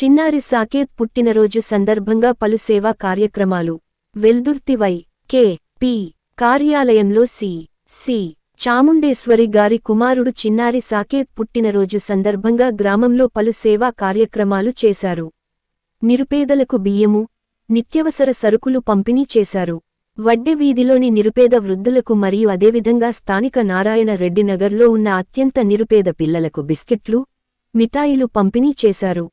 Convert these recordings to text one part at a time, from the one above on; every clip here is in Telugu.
చిన్నారి సాకేత్ పుట్టినరోజు సందర్భంగా పలు సేవా కార్యక్రమాలు. వెల్దుర్తివై కె పి కార్యాలయంలో సి సి చాముండేశ్వరి గారి కుమారుడు చిన్నారి సాకేత్ పుట్టినరోజు సందర్భంగా గ్రామంలో పలు సేవా కార్యక్రమాలు చేశారు. నిరుపేదలకు బియ్యము నిత్యవసర సరుకులు పంపిణీ చేశారు. వడ్డె వీధిలోని నిరుపేద వృద్ధులకు మరియు అదేవిధంగా స్థానిక నారాయణ రెడ్డి నగర్లో ఉన్న అత్యంత నిరుపేద పిల్లలకు బిస్కెట్లు మిఠాయిలు పంపిణీ చేశారు.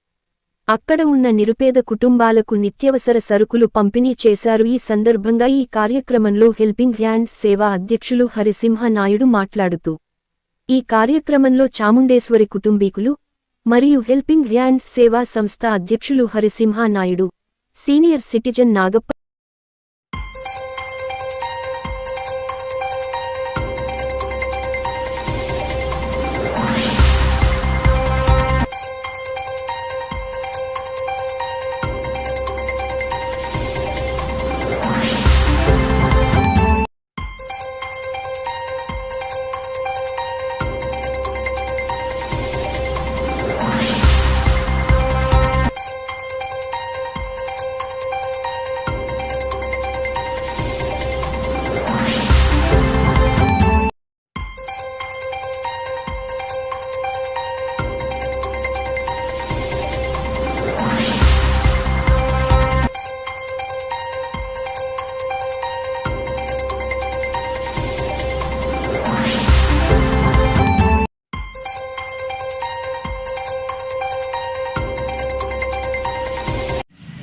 అక్కడ ఉన్న నిరుపేద కుటుంబాలకు నిత్యవసర సరుకులు పంపిణీ చేశారు. ఈ సందర్భంగా ఈ కార్యక్రమంలో హెల్పింగ్ హ్యాండ్స్ సేవా అధ్యక్షులు హరిసింహ నాయుడు మాట్లాడుతూ ఈ కార్యక్రమంలో చాముండేశ్వరి కుటుంబీకులు మరియు హెల్పింగ్ హ్యాండ్స్ సేవా సంస్థ అధ్యక్షులు Harisimha Naidu senior citizen Nagappa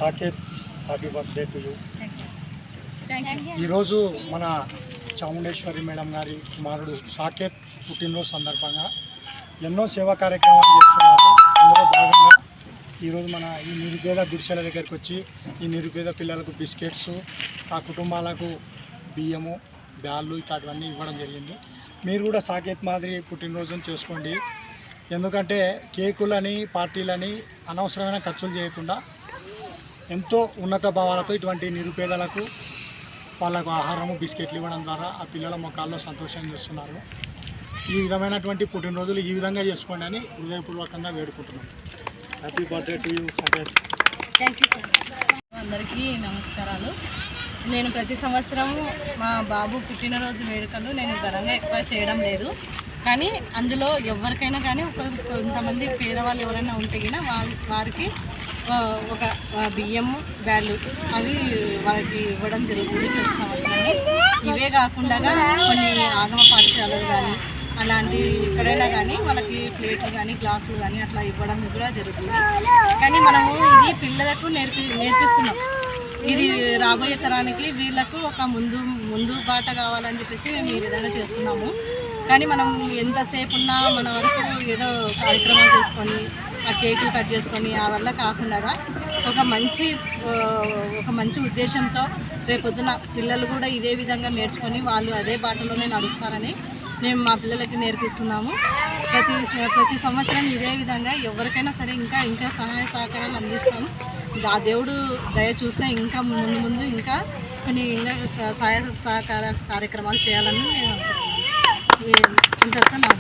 Saket happy birthday to you ఈరోజు మన చాముండేశ్వరి మేడం గారి కుమారుడు సాకేత్ పుట్టినరోజు సందర్భంగా ఎన్నో సేవా కార్యక్రమాలు చేస్తున్నారు. అందులో భాగంగా ఈరోజు మన ఈ నిరుపేద గుడిసెల దగ్గరికి వచ్చి ఈ నిరుపేద పిల్లలకు బిస్కెట్స్ ఆ కుటుంబాలకు బియ్యము బ్యాళ్ళు ఇట్లాంటివన్నీ ఇవ్వడం జరిగింది. మీరు కూడా సాకేత్ మాదిరి పుట్టినరోజును చేసుకోండి. ఎందుకంటే కేకులని పార్టీలని అనవసరమైన ఖర్చులు చేయకుండా ఎంతో ఉన్నత భావాలతో ఇటువంటి నిరుపేదలకు వాళ్ళకు ఆహారము బిస్కెట్లు ఇవ్వడం ద్వారా ఆ పిల్లల ముఖాల్లో సంతోషం చేస్తున్నారు. ఈ విధమైనటువంటి పుట్టినరోజులు ఈ విధంగా చేసుకోండి అని హృదయపూర్వకంగా వేడుకుంటున్నాను happy birthday to you thank you sir అందరికీ నమస్కారాలు. నేను ప్రతి సంవత్సరం మా బాబు పుట్టినరోజు వేడుకలు నేను ఘనంగా ఎక్కువ చేయడం లేదు. కానీ అందులో ఎవరికైనా కానీ ఒక కొంతమంది పేదవాళ్ళు ఎవరైనా ఉంటే వారి వారికి ఒక బియ్యము బ్యాళ్ళు అవి వాళ్ళకి ఇవ్వడం జరుగుతుంది ప్రతి సంవత్సరం. ఇవే కాకుండా కొన్ని ఆగమ పాఠశాలలు కానీ అలాంటి ఎక్కడైనా కానీ వాళ్ళకి ప్లేట్లు కానీ గ్లాసులు కానీ అట్లా ఇవ్వడం కూడా జరుగుతుంది. కానీ మనము ఇది పిల్లలకు నేర్పి నేర్పిస్తున్నాం. ఇది రాబోయే తరానికి వీళ్ళకు ఒక ముందు ముందు బాట కావాలని చెప్పేసి మేము ఈ విధంగా చేస్తున్నాము. కానీ మనం ఎంతసేపు ఉన్నా మన వరకు ఏదో కార్యక్రమం చేసుకొని ఆ కేకులు కట్ చేసుకొని ఆ వల్ల కాకుండా ఒక మంచి ఒక మంచి ఉద్దేశంతో రేపొద్దున పిల్లలు కూడా ఇదే విధంగా నేర్చుకొని వాళ్ళు అదే బాటలోనే నడుస్తారని మేము మా పిల్లలకి నేర్పిస్తున్నాము. ప్రతి ప్రతి సంవత్సరం ఇదే విధంగా ఎవరికైనా సరే ఇంకా ఇంకా సహాయ సహకారాలు అందిస్తాము. ఆ దేవుడు దయ చూస్తే ఇంకా ముందు ముందు ఇంకా కొన్ని ఇంకా సహాయ సహకార కార్యక్రమాలు చేయాలని మేము ఇంతవరకు నా